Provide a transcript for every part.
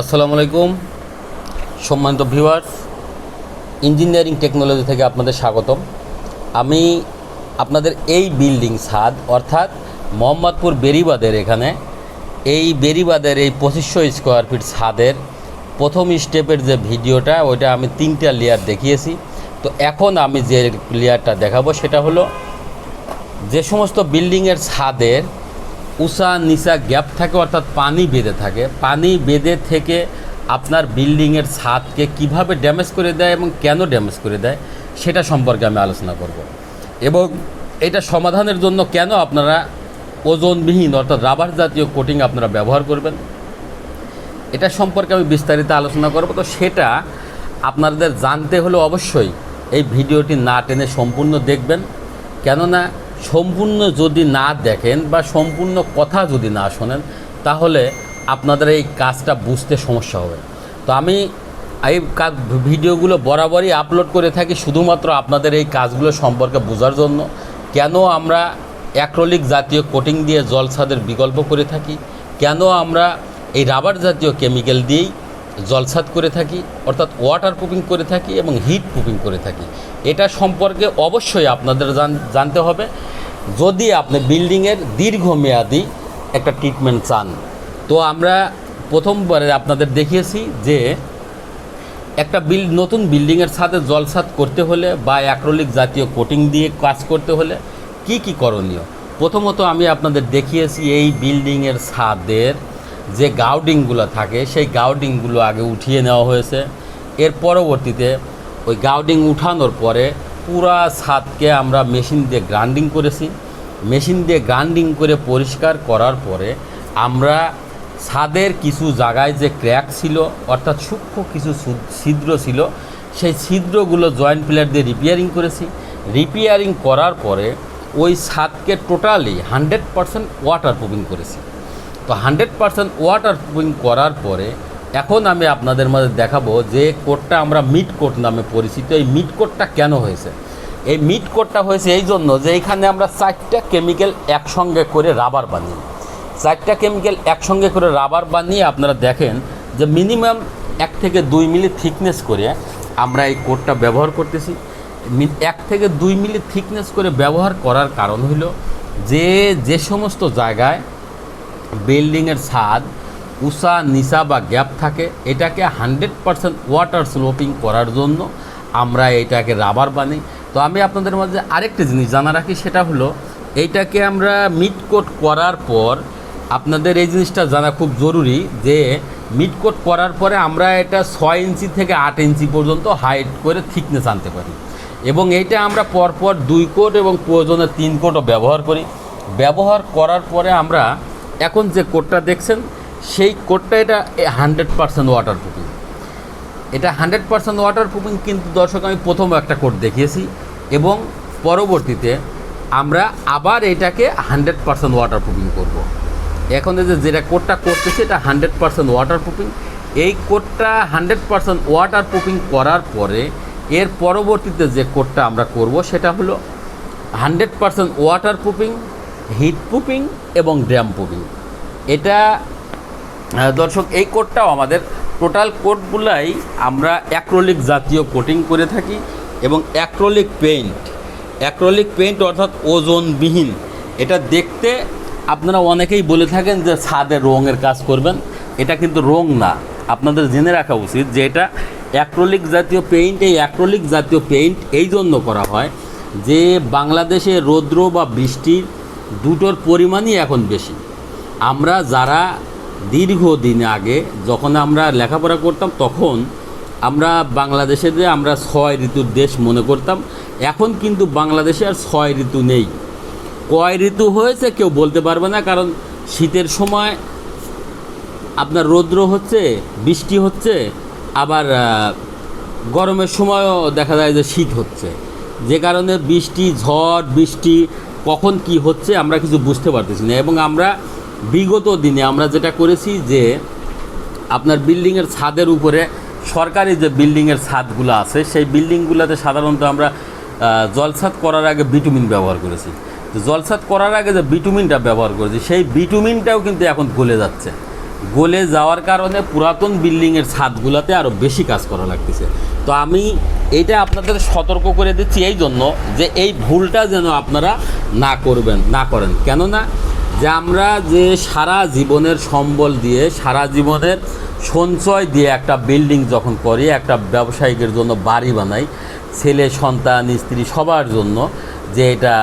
আসসালামু আলাইকুম। সম্মানিত ভিউয়ার্স, ইঞ্জিনিয়ারিং টেকনোলজি থেকে আপনাদের স্বাগতম। আমি আপনাদের এই বিল্ডিং ছাদ, অর্থাৎ মোহাম্মদপুর বেরিবাদের এখানে, এই বেরিবাদের এই পঁচিশশো স্কোয়ার ফিট ছাদের প্রথম স্টেপের যে ভিডিওটা, ওইটা আমি তিনটা লেয়ার দেখিয়েছি। তো এখন আমি যে লেয়ারটা দেখাবো, সেটা হলো যে সমস্ত বিল্ডিংয়ের ছাদের উষা নিচা গ্যাপ থাকে, অর্থাৎ পানি বেঁধে থাকে। পানি বেঁধে থেকে আপনার বিল্ডিংয়ের ছাদকে কীভাবে ড্যামেজ করে দেয় এবং কেন ড্যামেজ করে দেয়, সেটা সম্পর্কে আমি আলোচনা করব। এবং এটা সমাধানের জন্য কেন আপনারা ওজনবিহীন, অর্থাৎ রাবার জাতীয় কোটিং আপনারা ব্যবহার করবেন, এটা সম্পর্কে আমি বিস্তারিত আলোচনা করব। তো সেটা আপনাদের জানতে হলে অবশ্যই এই ভিডিওটি না টেনে সম্পূর্ণ দেখবেন। কেননা সম্পূর্ণ যদি না দেখেন বা সম্পূর্ণ কথা যদি না শোনেন, তাহলে আপনাদের এই কাজটা বুঝতে সমস্যা হবে। তো আমি এই কাজ ভিডিওগুলো বরাবরই আপলোড করে থাকি শুধুমাত্র আপনাদের এই কাজগুলো সম্পর্কে বোঝার জন্য। কেন আমরা অ্যাক্রোলিক জাতীয় কোটিং দিয়ে জলছাদের বিকল্প করে থাকি? কেন আমরা এই রাবার জাতীয় কেমিক্যাল দিয়েই জলছাদ করে থাকি, অর্থাৎ ওয়াটার প্রুফিং করে থাকি এবং হিট প্রুফিং করে থাকি। এটা সম্পর্কে অবশ্যই আপনাদের জান- জানতে হবে। যদি আপনি বিল্ডিংয়ের দীর্ঘমেয়াদী একটা ট্রিটমেন্ট চান, তো আমরা প্রথমবারে আপনাদের দেখিয়েছি যে একটা বিল নতুন বিল্ডিংয়ের সাথে জলসাত করতে হলে বা অ্যাক্রোলিক জাতীয় কোটিং দিয়ে কাজ করতে হলে কি কি করণীয়? প্রথমত আমি আপনাদের দেখিয়েছি এই বিল্ডিংয়ের ছাদের যে গাউডিংগুলো থাকে, সেই গাউডিংগুলো আগে উঠিয়ে নেওয়া হয়েছে। এর পরবর্তীতে ওই গাউডিং উঠানোর পরে পুরা ছাদকে আমরা মেশিন দিয়ে গ্রাইন্ডিং করেছি। মেশিন দিয়ে গ্রাইন্ডিং করে পরিষ্কার করার পরে আমরা ছাদের কিছু জায়গায় যে ক্র্যাক ছিল, অর্থাৎ সূক্ষ্ম কিছু ছিদ্র ছিল, সেই ছিদ্রগুলো জয়েন্ট প্লেয়ার দিয়ে রিপেয়ারিং করেছি। রিপেয়ারিং করার পরে ওই ছাদকে totally hundred percent water proofing করেছি। তো হান্ড্রেড পারসেন্ট ওয়াটার প্রুফিং করার পরে এখন আমি আপনাদের মধ্যে দেখাবো যে কোটটা আমরা মিড কোট নামে পরিচিত। এই মিড কোটটা কেন হয়েছে? এই মিড কোটটা হয়েছে এই জন্য যে এখানে আমরা চারটা কেমিক্যাল একসঙ্গে করে রাবার বানিয়ে, চারটা কেমিক্যাল একসঙ্গে করে রাবার বানিয়ে আপনারা দেখেন যে মিনিমাম এক থেকে দুই মিলি থিকনেস করে আমরা এই কোটটা ব্যবহার করতেছি। এক থেকে দুই মিলি থিকনেস করে ব্যবহার করার কারণ হলো যে যে সমস্ত জায়গায় বিল্ডিংয়ের ছাদ উষা নিচা বা গ্যাপ থাকে, এটাকে হান্ড্রেড পারসেন্ট ওয়াটার স্লোপিং করার জন্য আমরা এটাকে রাবার বানাই। তো আমি আপনাদের মাঝে আরেকটা জিনিস জানা রাখি, সেটা হলো এইটাকে আমরা মিড কোট করার পর আপনাদের এই জিনিসটা জানা খুব জরুরি যে মিড কোট করার পরে আমরা এটা ছয় ইঞ্চি থেকে আট ইঞ্চি পর্যন্ত হাইট করে থিকনেস আনতে পারি। এবং এইটা আমরা পরপর দুই কোট এবং প্রয়োজনে তিন কোটও ব্যবহার করি। ব্যবহার করার পরে আমরা এখন যে কোটটা দেখছেন, সেই কোটটা এটা হান্ড্রেড পারসেন্ট ওয়াটার প্রুফিং এটা হান্ড্রেড পারসেন্ট ওয়াটার প্রুফিং কিন্তু দর্শক, আমি প্রথম একটা কোট দেখিয়েছি এবং পরবর্তীতে আমরা আবার এটাকে হান্ড্রেড পারসেন্ট ওয়াটার প্রুফিং করব। এখন যে যেটা কোটটা করতেছি, এটা হান্ড্রেড পারসেন্ট ওয়াটার প্রুফিং এই কোটটা হান্ড্রেড পারসেন্ট ওয়াটার প্রুফিং করার পরে এর পরবর্তীতে যে কোটটা আমরা করব, সেটা হলো hundred percent water proofing heat proofing এবং ড্যাম প্রুফিং এটা দর্শক, এই কোটটাও আমাদের টোটাল কোটগুলাই আমরা অ্যাক্রোলিক জাতীয় কোটিং করে থাকি এবং অ্যাক্রোলিক পেইন্ট। অ্যাক্রোলিক পেইন্ট অর্থাৎ ওজনবিহীন। এটা দেখতে আপনারা অনেকেই বলে থাকেন যে ছাদে রঙের কাজ করবেন। এটা কিন্তু রং না। আপনাদের জেনে রাখা উচিত যে এটা অ্যাক্রোলিক জাতীয় পেইন্ট, এই অ্যাক্রোলিক জাতীয় পেইন্ট এই জন্য করা হয় যে বাংলাদেশে রৌদ্র বা বৃষ্টির দুটোর পরিমাণই এখন বেশি। আমরা যারা দীর্ঘদিন আগে যখন আমরা লেখাপড়া করতাম, তখন আমরা বাংলাদেশে যে আমরা ছয় ঋতুর দেশ মনে করতাম, এখন কিন্তু বাংলাদেশে আর ছয় ঋতু নেই। কয় ঋতু হয়েছে কেউ বলতে পারবে না, কারণ শীতের সময় আপনার রৌদ্র হচ্ছে, বৃষ্টি হচ্ছে, আবার গরমের সময়ও দেখা যায় যে শীত হচ্ছে। যে কারণে বৃষ্টি, ঝড়, বৃষ্টি কখন কি হচ্ছে আমরা কিছু বুঝতে পারতেছি না। এবং আমরা বিগত দিনে আমরা যেটা করেছি যে আপনার বিল্ডিংয়ের ছাদের উপরে সরকারি যে বিল্ডিংয়ের ছাদগুলো আছে সেই বিল্ডিংগুলোতে সাধারণত আমরা আহ, জলছাদ করার আগে বিটুমিন ব্যবহার করেছি। তো জলছাদ করার আগে যে বিটুমিনটা ব্যবহার করেছি সেই বিটুমিনটাও কিন্তু এখন গলে যাচ্ছে। গলে যাওয়ার কারণে পুরাতন বিল্ডিংয়ের ছাদগুলোতে আরও বেশি কাজ করা লাগতেছে। তো আমি এটা আপনাদের সতর্ক করে দিচ্ছি এই জন্য যে এই ভুলটা যেন আপনারা না করবেন, না করেন। কেননা যে আমরা যে সারা জীবনের সম্বল দিয়ে, সারা জীবনের সঞ্চয় দিয়ে একটা বিল্ডিং যখন করি, একটা ব্যবসায়িকের জন্য বাড়ি বানাই, ছেলে, সন্তান, স্ত্রী সবার জন্য যে এটা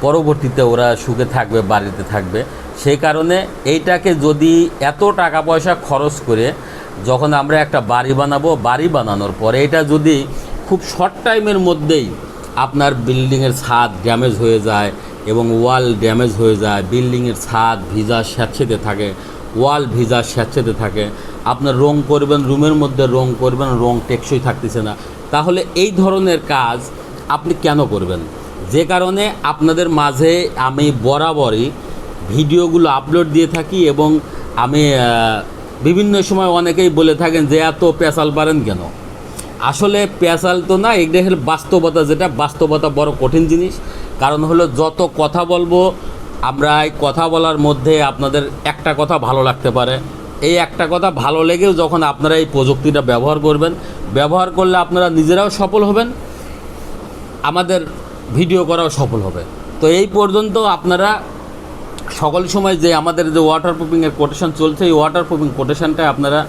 পরবর্তীতে ওরা সুখে থাকবে, বাড়িতে থাকবে সেই কারণে এইটাকে যদি এত টাকা পয়সা খরচ করে যখন আমরা একটা বাড়ি বানাবো, বাড়ি বানানোর পরে এটা যদি খুব শর্ট টাইমের মধ্যেই আপনার বিল্ডিংয়ের ছাদ ড্যামেজ হয়ে যায় এবং ওয়াল ড্যামেজ হয়ে যায়। বিল্ডিংয়ের ছাদ ভিজা স্যাঁতসেতে থাকে ওয়াল ভিজা স্যাঁতসেতে থাকে। আপনার রং করবেন, রুমের মধ্যে রং করবেন, রং টেকসই থাকতেছে না। তাহলে এই ধরনের কাজ আপনি কেন করবেন? যে কারণে আপনাদের মাঝে আমি বরাবরই ভিডিওগুলো আপলোড দিয়ে থাকি এবং আমি বিভিন্ন সময় অনেকেই বলে থাকেন যে, এত পেঁচাল পারেন কেন? আসলে পেঁচাল তো না এটা হলো বাস্তবতা যেটা, বাস্তবতা বড় কঠিন জিনিস। কারণ হলো যত কথা বলব, আমরা এই কথা বলার মধ্যে আপনাদের একটা কথা ভালো লাগতে পারে। এই একটা কথা ভালো লেগেও যখন আপনারা এই প্রযুক্তিটা ব্যবহার করবেন, ব্যবহার করলে আপনারা নিজেরাও সফল হবেন, আমাদের ভিডিও করাও সফল হবে। তো এই পর্যন্ত আপনারা সকল সময় যে আমাদের যে ওয়াটার প্রুফিংয়ের কোটেশন চলছে, এই ওয়াটার প্রুফিং কোটেশনটা আপনারা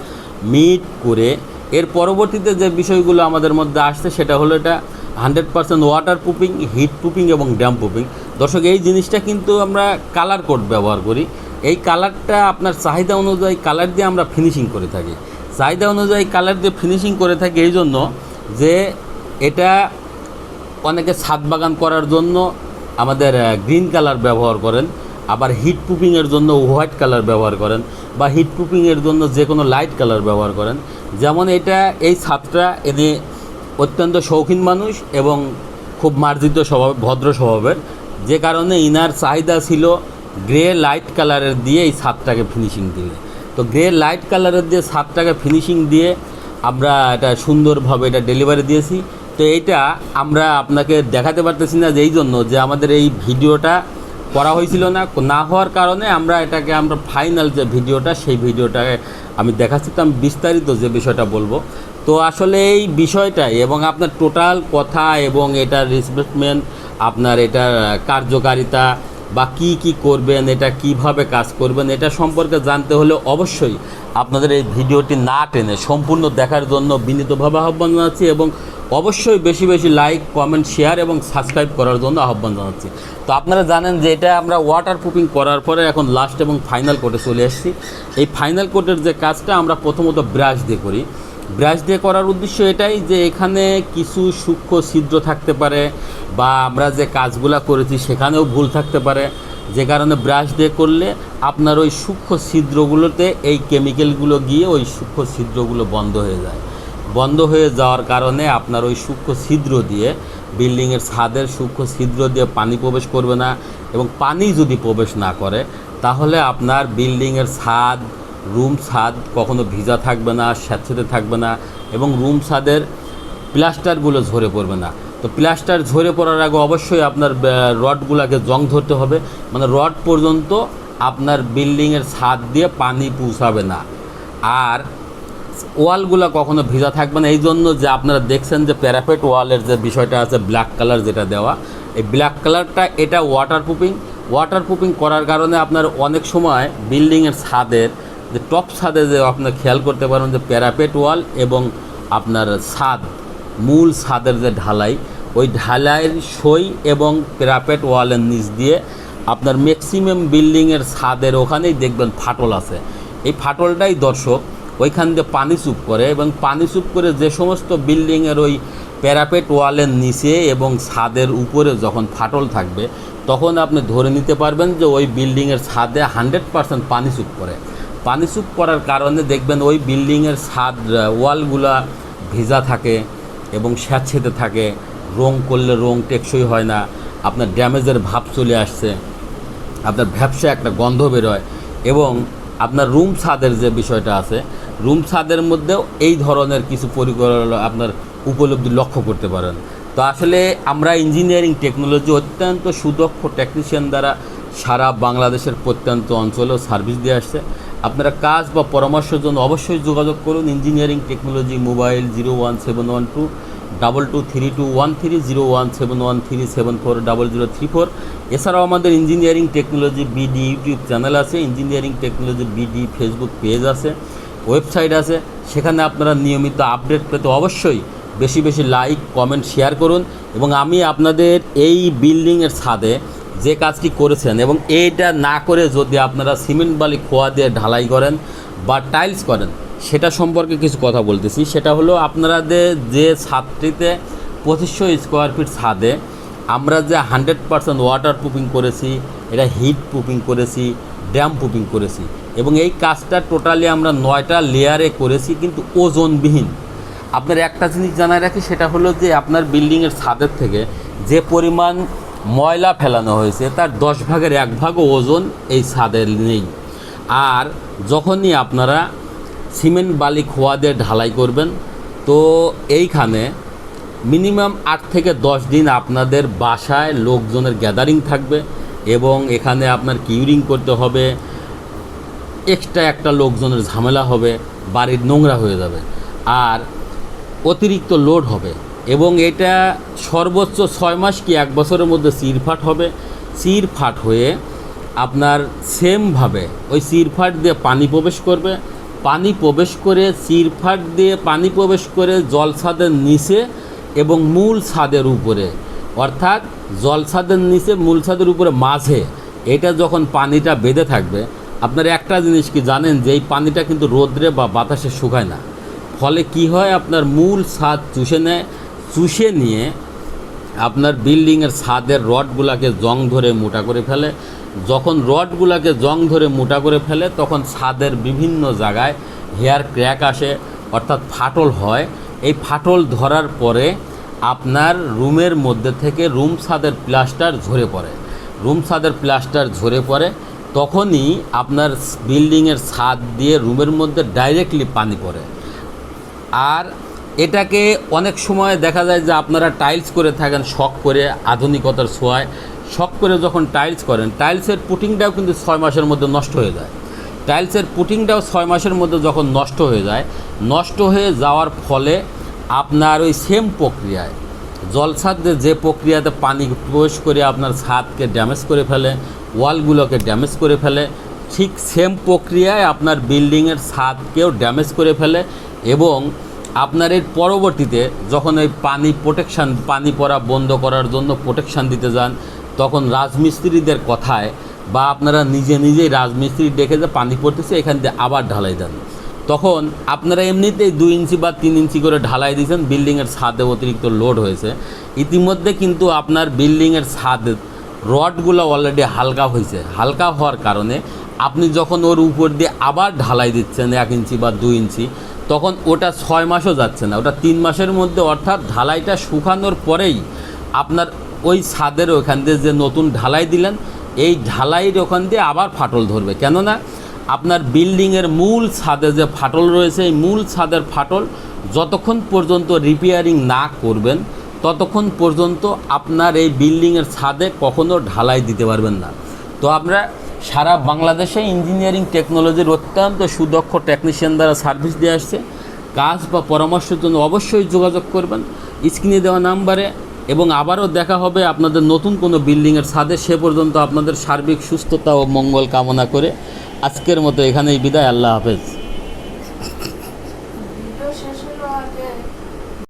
মিট করে এর পরবর্তীতে যে বিষয়গুলো আমাদের মধ্যে আসছে, সেটা হলো এটা hundred percent water proofing heat proofing এবং ড্যাম প্রুফিং দর্শক, এই জিনিসটা কিন্তু আমরা কালার কোড ব্যবহার করি। এই কালারটা আপনার চাহিদা অনুযায়ী কালার দিয়ে আমরা ফিনিশিং করে থাকি। চাহিদা অনুযায়ী কালার দিয়ে ফিনিশিং করে থাকি এই জন্য যে এটা অনেকে ছাদ বাগান করার জন্য আমাদের গ্রিন কালার ব্যবহার করেন, আবার হিট প্রুফিংয়ের জন্য হোয়াইট কালার ব্যবহার করেন, বা হিট প্রুফিংয়ের জন্য যে কোনো লাইট কালার ব্যবহার করেন। যেমন এটা, এই ছাদটা এনে অত্যন্ত শৌখিন মানুষ এবং খুব মার্জিত স্বভাব, ভদ্র স্বভাবের। যে কারণে ইনার চাহিদা ছিল গ্রে লাইট কালারের দিয়ে এই ছাদটাকে ফিনিশিং দিলে। তো গ্রে লাইট কালারের দিয়ে ছাদটাকে ফিনিশিং দিয়ে আমরা এটা সুন্দরভাবে এটা ডেলিভারি দিয়েছি। তো এইটা আমরা আপনাকে দেখাতে পারতেছি না যে এই জন্য যে আমাদের এই ভিডিওটা করা হয়েছিল না না হওয়ার কারণে আমরা এটাকে আমরা ফাইনাল যে ভিডিওটা, সেই ভিডিওটাকে আমি দেখাচ্ছি। তো আমি বিস্তারিত যে বিষয়টা বলব। তো আসলে এই বিষয়টাই এবং আপনার টোটাল কথা এবং এটার রিসপেক্টমেন্ট আপনার এটার কার্যকারিতা বা কি কি করবেন, এটা কীভাবে কাজ করবেন, এটা সম্পর্কে জানতে হলে অবশ্যই আপনাদের এই ভিডিওটি না টেনে সম্পূর্ণ দেখার জন্য বিনীতভাবে আহ্বান জানাচ্ছি এবং অবশ্যই বেশি বেশি লাইক কমেন্ট শেয়ার এবং সাবস্ক্রাইব করার জন্য আহ্বান জানাচ্ছি। তো আপনারা জানেন যে এটা আমরা ওয়াটার প্রুফিং করার পরে এখন লাস্ট এবং ফাইনাল কোটে চলে এসেছি। এই ফাইনাল কোটের যে কাজটা আমরা প্রথমত ব্রাশ দিয়ে করি। ব্রাশ দিয়ে করার উদ্দেশ্য এটাই যে এখানে কিছু সূক্ষ্ম ছিদ্র থাকতে পারে বা আমরা যে কাজগুলা করেছি সেখানেও ভুল থাকতে পারে। যে কারণে ব্রাশ দিয়ে করলে আপনার ওই সূক্ষ্ম ছিদ্রগুলোতে এই কেমিক্যালগুলো গিয়ে ওই সূক্ষ্ম ছিদ্রগুলো বন্ধ হয়ে যায়। বন্ধ হয়ে যাওয়ার কারণে আপনার ওই সূক্ষ্ম ছিদ্র দিয়ে, বিল্ডিংয়ের ছাদের সূক্ষ্ম ছিদ্র দিয়ে পানি প্রবেশ করবে না এবং পানি যদি প্রবেশ না করে, তাহলে আপনার বিল্ডিংয়ের ছাদ, রুম ছাদ কখনো ভিজা থাকবে না, স্যাঁতসেঁতে থাকবে না এবং রুম ছাদের প্লাস্টারগুলো ঝরে পড়বে না। তো প্লাস্টার ঝরে পড়ার আগে অবশ্যই আপনার রডগুলোকে জং ধরতে হবে। মানে রড পর্যন্ত আপনার বিল্ডিংয়ের ছাদ দিয়ে পানি পৌঁছাবে না। আর ওয়ালগুলো কখনো ভিজা থাকবে না। এই জন্য যে আপনারা দেখছেন যে প্যারাপেট ওয়ালের যে বিষয়টা আছে ব্ল্যাক কালার যেটা দেওয়া, এই ব্ল্যাক কালারটা এটা ওয়াটার প্রুফিং ওয়াটার প্রুফিং করার কারণে আপনার অনেক সময় বিল্ডিংয়ের ছাদের, যে টপ ছাদে যে আপনার খেয়াল করতে পারেন যে প্যারাপেট ওয়াল এবং আপনার ছাদ, মূল ছাদের যে ঢালাই, ওই ঢালাইয়ের সই এবং প্যারাপেট ওয়ালের নিচ দিয়ে আপনার ম্যাক্সিমাম বিল্ডিংয়ের ছাদের ওখানেই দেখবেন ফাটল আছে। এই ফাটলটাই দর্শক ওইখান দিয়ে পানি চুপ করে এবং পানি চুপ করে যে সমস্ত বিল্ডিংয়ের ওই প্যারাপেট ওয়ালের নিচে এবং ছাদের উপরে যখন ফাটল থাকবে, তখন আপনি ধরে নিতে পারবেন যে ওই বিল্ডিংয়ের ছাদে হান্ড্রেড পারসেন্ট পানি চুপ করে পানি চুপ করার কারণে দেখবেন ওই বিল্ডিংয়ের ছাদ ওয়ালগুলা ভিজা থাকে এবং স্যাঁতসেঁতে থাকে। রং করলে রং টেকসই হয় না, আপনার ড্যামেজের ভাব চলে আসছে, আপনার ভ্যাবসা একটা গন্ধ বেরোয় এবং আপনার রুম ছাদের যে বিষয়টা আছে রুম ছাদের মধ্যেও এই ধরনের কিছু পরিকল্পনা আপনার উপলব্ধি লক্ষ্য করতে পারেন। তো আসলে আমরা ইঞ্জিনিয়ারিং টেকনোলজি অত্যন্ত সুদক্ষ টেকনিশিয়ান দ্বারা সারা বাংলাদেশের প্রত্যন্ত অঞ্চলেও সার্ভিস দিয়ে আসছে। আপনারা কাজ বা পরামর্শের জন্য অবশ্যই যোগাযোগ করুন engineering technology mobile zero one seven one two double two three two one three zero one seven one three seven four double zero three four. এছাড়াও আমাদের engineering technology BD YouTube channel আছে, engineering technology BD Facebook page আছে। Website আছে, সেখানে আপনারা নিয়মিত update পেতে অবশ্যই বেশি বেশি লাইক, কমেন্ট, শেয়ার করুন এবং আমি আপনাদের এই বিল্ডিংয়ের ছাদে যে কাজটি করেছেন এবং এইটা না করে যদি আপনারা সিমেন্ট বালি খোয়া দিয়ে ঢালাই করেন বা টাইলস করেন, সেটা সম্পর্কে কিছু কথা বলতেছি। সেটা হলো আপনাদের যে ছাদটিতে পঁচিশশো স্কোয়ার ফিট ছাদে আমরা যে হান্ড্রেড পারসেন্ট ওয়াটার প্রুফিং করেছি, এটা হিট প্রুফিং করেছি ড্যাম প্রুফিং করেছি এবং এই কাজটা টোটালি আমরা নয়টা লেয়ারে করেছি, কিন্তু ওজনবিহীন। আপনার একটা জিনিস জানায় রাখি, সেটা হলো যে আপনার বিল্ডিংয়ের ছাদের থেকে যে পরিমাণ ময়লা ফেলানো হয়েছে, তার দশ ভাগের এক ভাগও ওজন এই ছাদের নেই। আর যখনই আপনারা সিমেন্ট, বালি, খোয়া দিয়ে ঢালাই করবেন, তো এইখানে মিনিমাম আট থেকে দশ দিন আপনাদের বাসায় লোকজনের গ্যাদারিং থাকবে এবং এখানে আপনার কিউরিং করতে হবে এক্সট্রা একটা লোকজনের ঝামেলা হবে, বাড়ির নোংরা হয়ে যাবে, আর অতিরিক্ত লোড হবে। এবং এটা সর্বোচ্চ ছয় মাস কি এক বছরের মধ্যে চিরফাট হবে? চিরফাট হয়ে আপনার সেমভাবে ওই চিরফাট দিয়ে পানি প্রবেশ করবে। পানি প্রবেশ করে চিরফাট দিয়ে পানি প্রবেশ করে জল ছাদের নিচে এবং মূল ছাদের উপরে, অর্থাৎ জল ছাদের নিচে, মূল ছাদের উপরে মাঝে, এটা যখন পানিটা বেঁধে থাকবে আপনারা একটা জিনিস কি জানেন যে এই পানিটা কিন্তু রোদ্রে বা বাতাসে শুকায় না। ফলে কি হয় আপনার মূল ছাদ চুষে নেয়, চুষে নিয়ে আপনার বিল্ডিংয়ের ছাদের রডগুলাকে জং ধরে মোটা করে ফেলে। যখন রডগুলাকে জং ধরে মোটা করে ফেলে, তখন ছাদের বিভিন্ন জায়গায় হেয়ার ক্র্যাক আসে, অর্থাৎ ফাটল হয়। এই ফাটল ধরার পরে আপনার রুমের মধ্যে থেকে রুম ছাদের প্লাস্টার ঝরে পড়ে। রুম ছাদের প্লাস্টার ঝরে পড়ে তখনই আপনার বিল্ডিংয়ের ছাদ দিয়ে রুমের মধ্যে ডাইরেক্টলি পানি পড়ে। আর এটাকে অনেক সময় দেখা যায় যে আপনারা টাইলস করে থাকেন, শখ করে, আধুনিকতার ছোঁয়ায়। শখ করে যখন টাইলস করেন টাইলসের পুটিংটাও কিন্তু ছয় মাসের মধ্যে নষ্ট হয়ে যায়। টাইলসের পুটিংটাও ছয় মাসের মধ্যে যখন নষ্ট হয়ে যায়, নষ্ট হয়ে যাওয়ার ফলে আপনার ওই সেম প্রক্রিয়ায়, জলছাদ যে প্রক্রিয়াতে পানি প্রবেশ করে আপনার ছাদকে ড্যামেজ করে ফেলে ওয়ালগুলোকে ড্যামেজ করে ফেলে। ঠিক সেম প্রক্রিয়ায় আপনার বিল্ডিংয়ের ছাদকেও ড্যামেজ করে ফেলে এবং আপনার এর পরবর্তীতে যখন ওই পানি প্রোটেকশান পানি পড়া বন্ধ করার জন্য প্রোটেকশান দিতে যান, তখন রাজমিস্ত্রিদের কথায় বা আপনারা নিজে নিজেই রাজমিস্ত্রি ডেকে যে পানি পড়তেছে, এখান দিয়ে আবার ঢালাই দেন। তখন আপনারা এমনিতেই দুই ইঞ্চি বা তিন ইঞ্চি করে ঢালাই দিয়েছেন, বিল্ডিংয়ের ছাদে অতিরিক্ত লোড হয়েছে। ইতিমধ্যে কিন্তু আপনার বিল্ডিংয়ের ছাদ রডগুলো অলরেডি হালকা হয়েছে। হালকা হওয়ার কারণে আপনি যখন ওর উপর দিয়ে আবার ঢালাই দিচ্ছেন এক ইঞ্চি বা দুই ইঞ্চি, তখন ওটা ছয় মাসও যাচ্ছে না। ওটা তিন মাসের মধ্যে অর্থাৎ ঢালাইটা শুকানোর পরেই আপনার ওই ছাদের ওখান দিয়ে যে নতুন ঢালাই দিলেন, এই ঢালাইয়ের ওখান দিয়ে আবার ফাটল ধরবে। কেননা আপনার বিল্ডিংয়ের মূল ছাদে যে ফাটল রয়েছে, এই মূল ছাদের ফাটল যতক্ষণ পর্যন্ত রিপেয়ারিং না করবেন ততক্ষণ পর্যন্ত আপনার এই বিল্ডিংয়ের ছাদে কখনো ঢালাই দিতে পারবেন না। তো আমরা সারা বাংলাদেশে ইঞ্জিনিয়ারিং টেকনোলজির অত্যন্ত সুদক্ষ টেকনিশিয়ান দ্বারা সার্ভিস দিয়ে আসছে। কাজ বা পরামর্শের জন্য অবশ্যই যোগাযোগ করবেন। স্ক্রিনে দেওয়া নাম্বারে এবং আবারও দেখা হবে আপনাদের নতুন কোনো বিল্ডিংয়ের ছাদে। সে পর্যন্ত আপনাদের সার্বিক সুস্থতা ও মঙ্গল কামনা করে আজকের মতো এখানেই বিদায়। আল্লাহ হাফেজ।